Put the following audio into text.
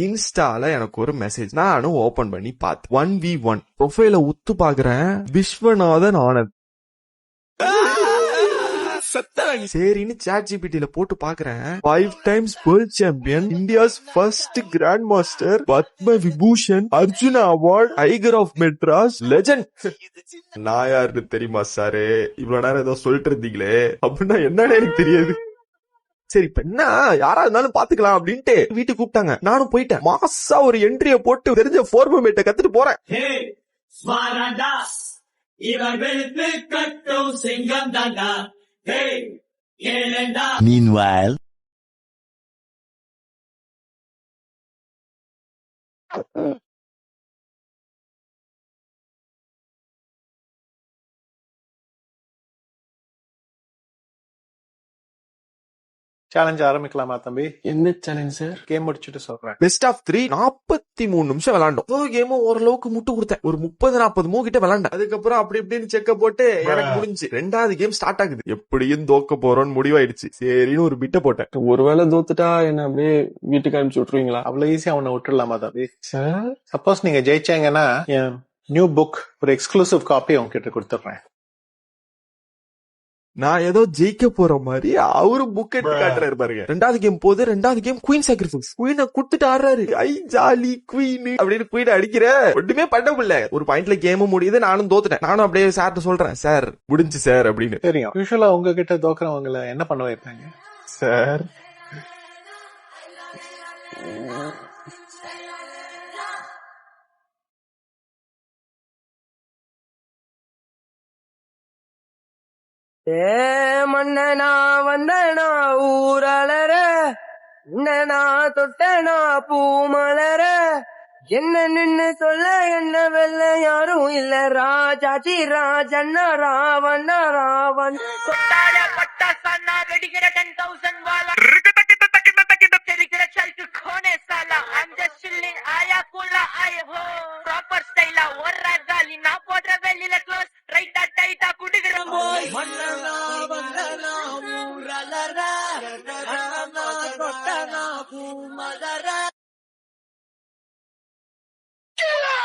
இன்ஸ்டால எனக்கு ஒரு மெசேஜ் நானும் ஓபன் பண்ணி பார்த்தேன் ஒன் வி ஒன் ப்ரொஃபைல உத்து பாக்குறேன். விஸ்வநாதன் ஆனந்த். சரின்னு சாட் ஜிபிடில போட்டு பாக்குறேன். Five times world champion India's first grand master Padma Vibhushan Arjuna award eye care of Madras legend நான் யாருன்னு தெரியுமா சாரு? இவ்வளவு நேரம் ஏதோ சொல்லிட்டு இருந்தீங்களே. அப்படின்னா என்னன்னு எனக்கு தெரியாது. சரி இப்ப என்ன? யாரா இருந்தாலும் பாத்துக்கலாம் அப்படின்ட்டு வீட்டுக்கு கூப்பிட்டாங்க. நானும் போயிட்டேன். மாசா ஒரு என்ட்ரிய போட்டு தெரிஞ்ச ஃபோர்மேட்டை கத்துட்டு போறேன். ஹே ஸ்மாரடா இவர் வெளுத்து கட்டும் சிங்கம் தாண்டா Meanwhile, சேலஞ்ச் ஆரம்பிக்கலாமா தம்பி? என்ன சேலஞ்ச் சார் கேம் முடிச்சுட்டு சொல்றேன். பெஸ்ட் ஆஃப் த்ரீ நாற்பத்தி மூணு நிமிஷம் விளாண்டோம். ஒரு கேமும் ஓரளவுக்கு முட்டு கொடுத்தேன். ஒரு முப்பது நாற்பது மூ கிட்ட விளாண்டேன். அதுக்கப்புறம் அப்படி இப்படின்னு செக்க போட்டு எனக்கு முடிஞ்சு. ரெண்டாவது கேம் ஸ்டார்ட் ஆகுது. எப்படியும் தோக்க போறோம்னு முடிவாயிடுச்சு. சரின்னு ஒரு பிட்ட போட்டேன். ஒருவேளை தோத்துட்டா என்ன அப்படியே வீட்டுக்கு அனுப்பிச்சு விட்டுருவீங்களா? அவ்வளவு ஈஸியா அவனை விட்டுடலாமா தம்பி? சார் சப்போஸ் நீங்க ஜெயிச்சாங்கன்னா நியூ புக் ஒரு எக்ஸ்க்ளூசிவ் காப்பி உங்ககிட்ட கொடுத்துட்றேன். நான் ஏதோ ஜெயிக்க போற மாதிரி அவரு புக் எடுத்து காட்டுறாரு பாருங்க. ரெண்டாவது கேம் போது ரெண்டாவது கேம் குயின் சாக்ரிஃபைஸ் குயினை குடுத்துட்டு ஆடுறாரு. ஐ ஜாலி குயின் அப்படின்னு குயின் அடிக்கிற ஒண்ணுமே பண்ண முடியல. ஒரு பாயிண்ட்ல கேமும் முடியுது நானும் தோத்துட்டேன். நானும் அப்படியே சார்ட்ட சொல்றேன் சார் முடிஞ்சு சார் அப்படின்னு. தெரியும். யூஸ்வலா உங்ககிட்ட தோக்குறவங்கள என்ன பண்ண வைப்பாங்க? சார் ஏ மன்னனா வந்தனா ஊரலர உன்னனா தொட்டனா பூமலர என்ன நின்னு சொல்ல என்ன வெல்ல யாரும் இல்ல. ராஜாஜி ராஜன்னா ராவண்ணா ராவன் கொட்டார பட்டாசன்னா வெடிக்கிற டென் தௌசண்ட் வாலா தெரிகிற சல்க்கு கோனே சாலா. I'm just chilling ஆயா கூலா ஆய ஹோ ப்ராப்பர் ஸ்டைலா ஒரு காலி நான் போடுற வெளியில க்ளோஸ் ரைட்டா டைட்டா குடுகிற போய் na